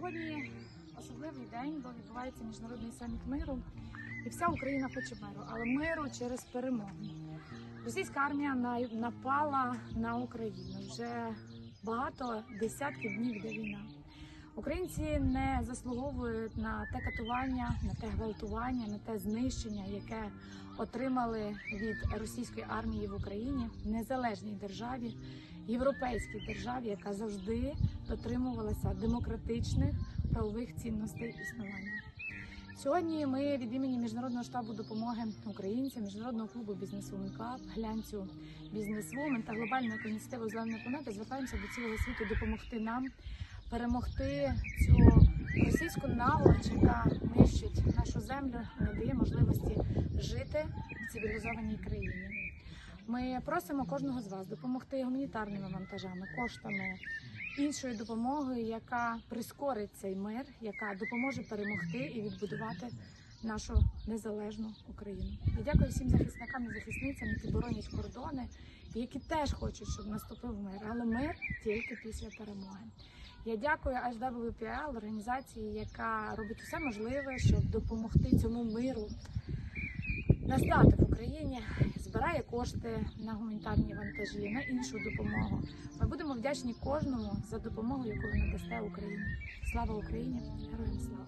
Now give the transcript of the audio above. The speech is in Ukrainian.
Сьогодні особливий день, бо відбувається міжнародний саміт миру, і вся Україна хоче миру, але миру через перемогу. Російська армія напала на Україну вже багато десятків днів де війна. Українці не заслуговують на те катування, на те гвалтування, на те знищення, яке отримали від російської армії в Україні, незалежній державі, європейській державі, яка завжди дотримувалася демократичних правових цінностей існування. Сьогодні ми від імені міжнародного штабу допомоги українцям, міжнародного клубу бізнесвумен Клаб, глянцю бізнесвумен та глобальної ініціативи зеленої планети звертаємося до цілого світу допомогти нам перемогти цю російську наволоч, яка нищить нашу землю не дає можливості жити в цивілізованій країні. Ми просимо кожного з вас допомогти гуманітарними вантажами, коштами, іншою допомогою, яка прискорить цей мир, яка допоможе перемогти і відбудувати нашу незалежну Україну. Я дякую всім захисникам і захисницям, які боронять кордони, які теж хочуть, щоб наступив мир, але мир тільки після перемоги. Я дякую HWPL, організації, яка робить усе можливе, щоб допомогти цьому миру настати в Україні, збирає кошти на гуманітарні вантажі, на іншу допомогу. Ми будемо вдячні кожному за допомогу, яку ви надасте Україні. Слава Україні! Героям слава!